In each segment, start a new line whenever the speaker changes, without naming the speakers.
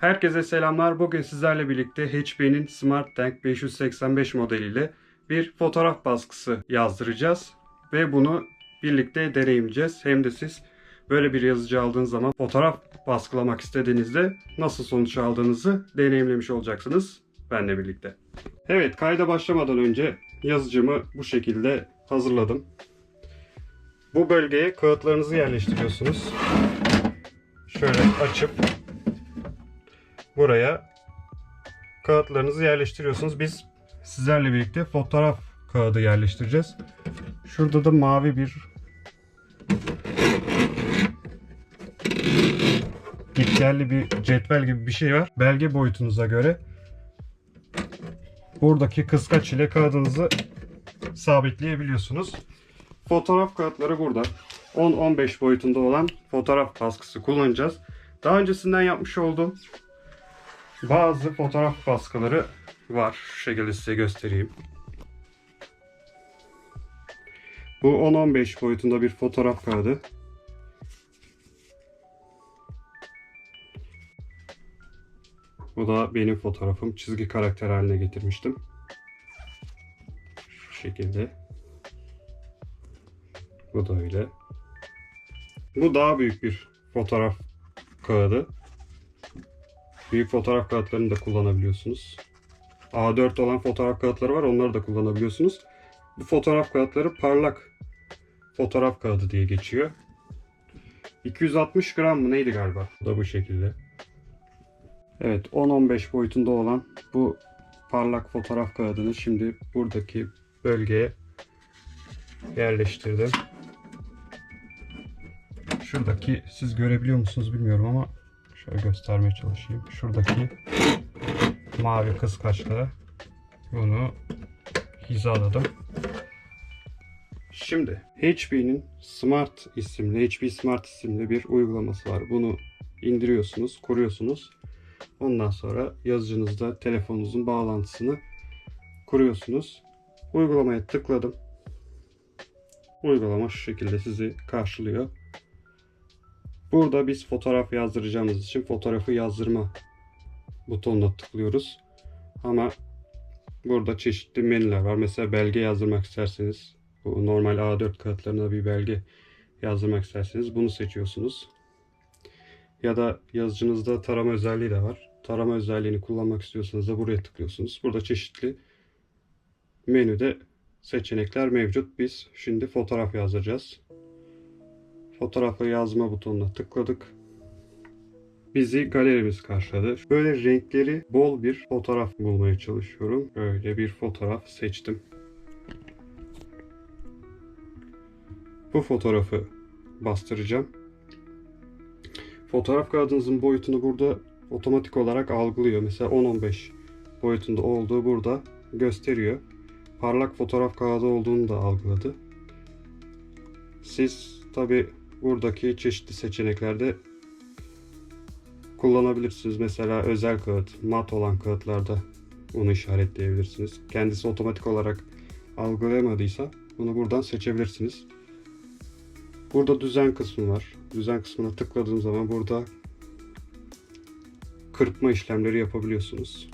Herkese selamlar. Bugün sizlerle birlikte HP'nin Smart Tank 585 modeliyle bir fotoğraf baskısı yazdıracağız. Ve bunu birlikte deneyimleyeceğiz. Hem de siz böyle bir yazıcı aldığınız zaman fotoğraf baskılamak istediğinizde nasıl sonuç aldığınızı deneyimlemiş olacaksınız. Benle birlikte. Evet kayda başlamadan önce yazıcımı bu şekilde hazırladım. Bu bölgeye kağıtlarınızı yerleştiriyorsunuz. Şöyle açıp buraya kağıtlarınızı yerleştiriyorsunuz. Biz sizlerle birlikte fotoğraf kağıdı yerleştireceğiz. Şurada da mavi bir gitgelli bir cetvel gibi bir şey var. Belge boyutunuza göre buradaki kıskaç ile kağıdınızı sabitleyebiliyorsunuz. Fotoğraf kağıtları burada. 10-15 boyutunda olan fotoğraf baskısı kullanacağız. Daha öncesinden yapmış olduğum bazı fotoğraf baskıları var. Şu şekilde size göstereyim. Bu 10-15 boyutunda bir fotoğraf kağıdı. Bu da benim fotoğrafım. Çizgi karakter haline getirmiştim. Şu şekilde. Bu da öyle. Bu daha büyük bir fotoğraf kağıdı. Büyük fotoğraf kağıtlarını da kullanabiliyorsunuz. A4 olan fotoğraf kağıtları var. Onları da kullanabiliyorsunuz. Bu fotoğraf kağıtları parlak fotoğraf kağıdı diye geçiyor. 260 gram mı neydi galiba? Bu da bu şekilde. Evet 10-15 boyutunda olan bu parlak fotoğraf kağıdını şimdi buradaki bölgeye yerleştirdim. Şuradaki siz görebiliyor musunuz bilmiyorum ama şöyle göstermeye çalışayım. Şuradaki mavi kıskaçla bunu hizaladım. Şimdi HP'nin Smart isimli, HP Smart isimli bir uygulaması var. Bunu indiriyorsunuz, kuruyorsunuz. Ondan sonra yazıcınızda telefonunuzun bağlantısını kuruyorsunuz. Uygulamaya tıkladım. Uygulama şu şekilde sizi karşılıyor. Burada biz fotoğraf yazdıracağımız için fotoğrafı yazdırma butonuna tıklıyoruz. Ama burada çeşitli menüler var. Mesela belge yazdırmak isterseniz bu normal A4 kağıtlarına bir belge yazdırmak isterseniz bunu seçiyorsunuz. Ya da yazıcınızda tarama özelliği de var. Tarama özelliğini kullanmak istiyorsanız da buraya tıklıyorsunuz. Burada çeşitli menüde seçenekler mevcut. Biz şimdi fotoğraf yazdıracağız. Fotoğrafı yazma butonuna tıkladık. Bizi galerimiz karşıladı. Böyle renkleri bol bir fotoğraf bulmaya çalışıyorum. Böyle bir fotoğraf seçtim. Bu fotoğrafı bastıracağım. Fotoğraf kağıdınızın boyutunu burada otomatik olarak algılıyor. Mesela 10-15 boyutunda olduğu burada gösteriyor. Parlak fotoğraf kağıdı olduğunu da algıladı. Siz tabi buradaki çeşitli seçeneklerde kullanabilirsiniz. Mesela özel kağıt, mat olan kağıtlarda bunu işaretleyebilirsiniz. Kendisi otomatik olarak algılayamadıysa bunu buradan seçebilirsiniz. Burada düzen kısmı var. Düzen kısmına tıkladığım zaman burada kırpma işlemleri yapabiliyorsunuz.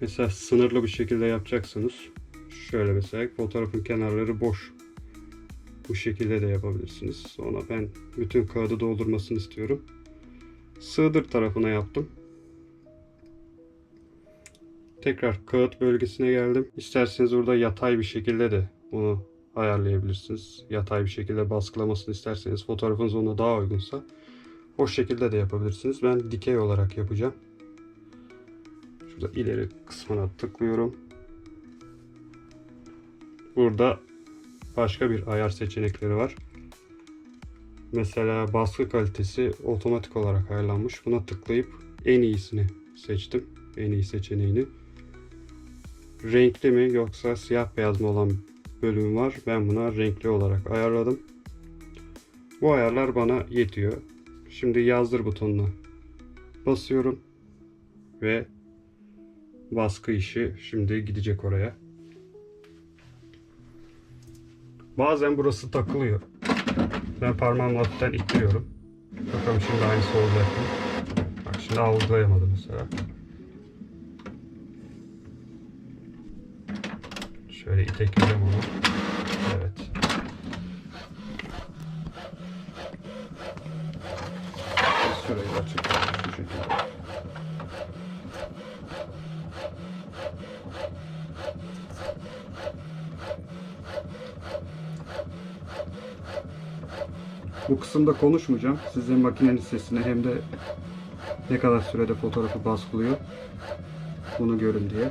Mesela sınırlı bir şekilde yapacaksanız şöyle mesela fotoğrafın kenarları boş. Bu şekilde de yapabilirsiniz. Sonra ben bütün kağıdı doldurmasını istiyorum. Sığdır tarafına yaptım. Tekrar kağıt bölgesine geldim. İsterseniz burada yatay bir şekilde de bunu ayarlayabilirsiniz. Yatay bir şekilde baskılamasını isterseniz fotoğrafınız ona daha uygunsa o şekilde de yapabilirsiniz. Ben dikey olarak yapacağım. Şurada ileri kısmına tıklıyorum. Burada başka bir ayar seçenekleri var. Mesela baskı kalitesi otomatik olarak ayarlanmış. Buna tıklayıp en iyisini seçtim. En iyi seçeneğini. Renkli mi yoksa siyah beyaz mı olan bölüm var. Ben buna renkli olarak ayarladım. Bu ayarlar bana yetiyor. Şimdi yazdır butonuna basıyorum ve baskı işi şimdi gidecek oraya. Bazen burası takılıyor. Ben parmağımla hafiften ittiriyorum. Bakalım şimdi aynısı olacak mı? içinde algılayamadı mesela. Şöyle itekleyeceğim onu. Evet. Şurayı açık şu şekilde. Bu kısımda konuşmayacağım. Sizin makinenin sesini hem de ne kadar sürede fotoğrafı baskılıyor bunu görün diye.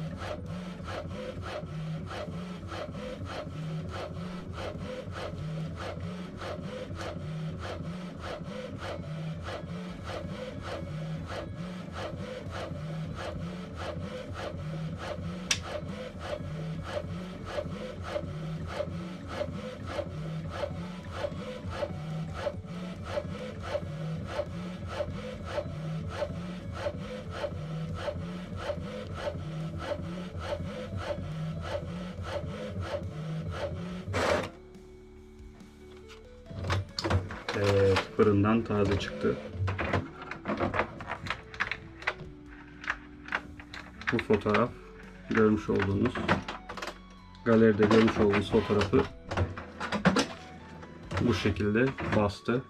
Evet, fırından taze çıktı. Bu fotoğraf görmüş olduğunuz galeride görmüş olduğunuz fotoğrafı bu şekilde bastı.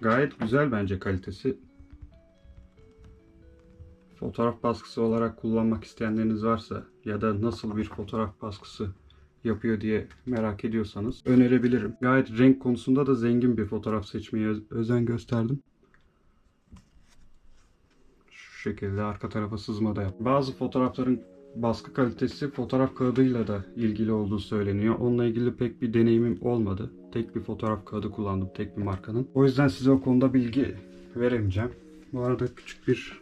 Gayet güzel bence kalitesi. Fotoğraf baskısı olarak kullanmak isteyenleriniz varsa ya da nasıl bir fotoğraf baskısı yapıyor diye merak ediyorsanız önerebilirim. Gayet renk konusunda da zengin bir fotoğraf seçmeye öz- özen gösterdim. Şu şekilde arka tarafa sızma da yap. Bazı fotoğrafların baskı kalitesi fotoğraf kağıdıyla da ilgili olduğu söyleniyor. Onunla ilgili pek bir deneyimim olmadı. Tek bir fotoğraf kağıdı kullandım, tek bir markanın. O yüzden size o konuda bilgi veremeyeceğim. Bu arada küçük bir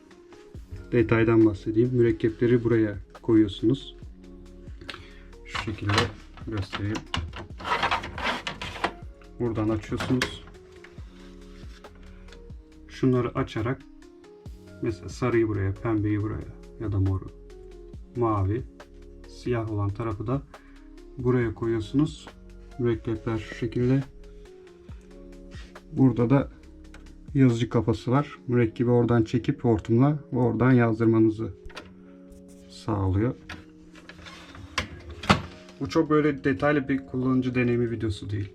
detaydan bahsedeyim. Mürekkepleri buraya koyuyorsunuz. Şekilde göstereyim. Buradan açıyorsunuz. Şunları açarak mesela sarıyı buraya, pembeyi buraya ya da moru, mavi, siyah olan tarafı da buraya koyuyorsunuz. Mürekkepler şu şekilde. Burada da yazıcı kafası var. Mürekkebi oradan çekip hortumla oradan yazdırmanızı sağlıyor. Bu çok böyle detaylı bir kullanıcı deneyimi videosu değil.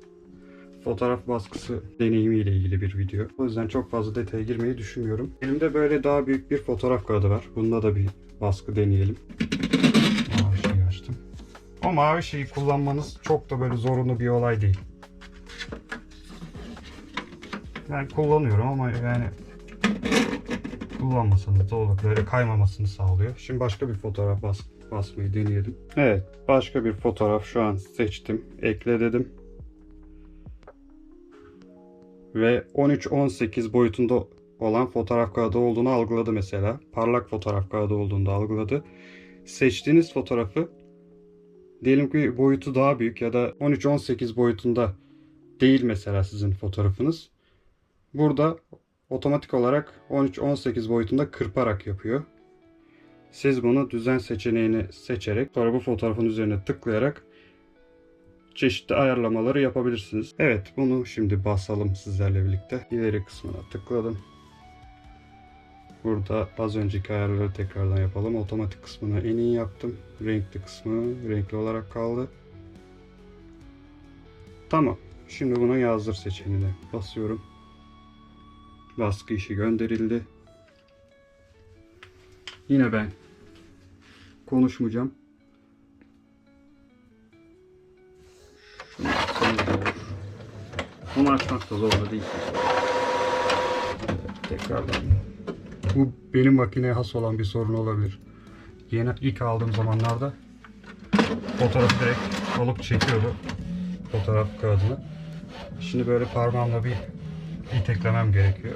Fotoğraf baskısı deneyimiyle ilgili bir video. O yüzden çok fazla detaya girmeyi düşünmüyorum. Elimde böyle daha büyük bir fotoğraf kağıdı var. Bunda da bir baskı deneyelim. Mavi şeyi açtım. O mavi şeyi kullanmanız çok da böyle zorunlu bir olay değil. Ben kullanıyorum ama yani kullanmasanız da olur. Böyle kaymamasını sağlıyor. Şimdi başka bir fotoğraf bas basmayı deneyelim. Evet, başka bir fotoğraf şu an seçtim. Ekle dedim. Ve 13-18 boyutunda olan fotoğraf kağıdı olduğunu algıladı mesela. Parlak fotoğraf kağıdı olduğunu da algıladı. Seçtiğiniz fotoğrafı diyelim ki boyutu daha büyük ya da 13-18 boyutunda değil mesela sizin fotoğrafınız. Burada otomatik olarak 13-18 boyutunda kırparak yapıyor. Siz bunu düzen seçeneğini seçerek sonra bu fotoğrafın üzerine tıklayarak çeşitli ayarlamaları yapabilirsiniz. Evet bunu şimdi basalım sizlerle birlikte. İleri kısmına tıkladım. Burada az önceki ayarları tekrardan yapalım. Otomatik kısmını en iyi yaptım. Renkli kısmı renkli olarak kaldı. Tamam. Şimdi buna yazdır seçeneğine basıyorum. Baskı işi gönderildi. Yine ben konuşmayacağım. Bunu açmak da zor da değil. Tekrardan Bu benim makineye has olan bir sorun olabilir. Yeni ilk aldığım zamanlarda fotoğrafı direkt alıp çekiyordu fotoğraf kağıdını. Şimdi böyle parmağımla bir iteklemem gerekiyor.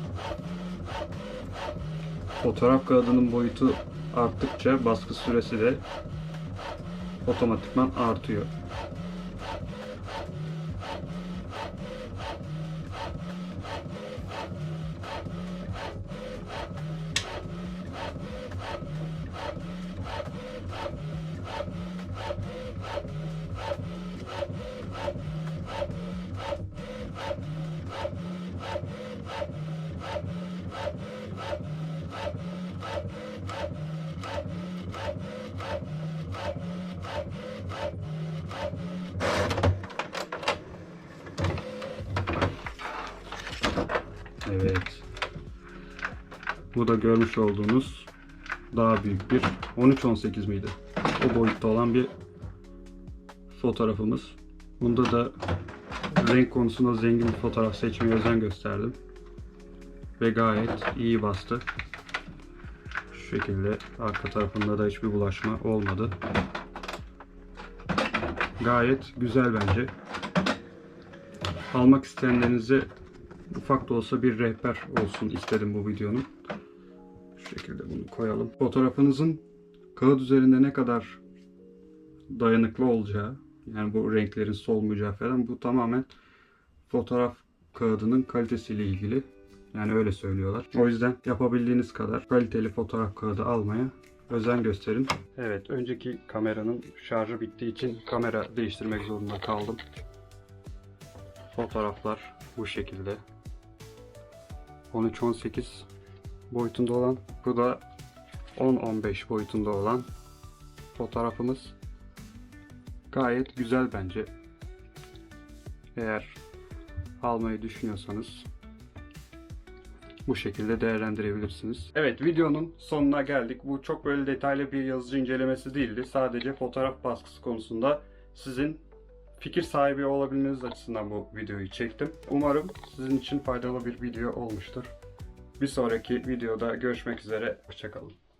Fotoğraf kağıdının boyutu arttıkça baskı süresi de otomatikman artıyor. Evet. Bu da görmüş olduğunuz daha büyük bir 13-18 miydi? O boyutta olan bir fotoğrafımız. Bunda da renk konusunda zengin bir fotoğraf seçmeye özen gösterdim. Ve gayet iyi bastı. Şu şekilde arka tarafında da hiçbir bulaşma olmadı. Gayet güzel bence. Almak isteyenlerinize ufak da olsa bir rehber olsun istedim bu videonun. Şu şekilde bunu koyalım. Fotoğrafınızın kağıt üzerinde ne kadar dayanıklı olacağı, yani bu renklerin solmayacağı falan bu tamamen fotoğraf kağıdının kalitesiyle ilgili. Yani öyle söylüyorlar. O yüzden yapabildiğiniz kadar kaliteli fotoğraf kağıdı almaya özen gösterin. Evet, önceki kameranın şarjı bittiği için kamera değiştirmek zorunda kaldım. Fotoğraflar bu şekilde. 13-18 boyutunda olan, bu da 10-15 boyutunda olan fotoğrafımız. Gayet güzel bence. Eğer almayı düşünüyorsanız bu şekilde değerlendirebilirsiniz. Evet videonun sonuna geldik. Bu çok böyle detaylı bir yazıcı incelemesi değildi. Sadece fotoğraf baskısı konusunda sizin fikir sahibi olabilmeniz açısından bu videoyu çektim. Umarım sizin için faydalı bir video olmuştur. Bir sonraki videoda görüşmek üzere. Hoşçakalın.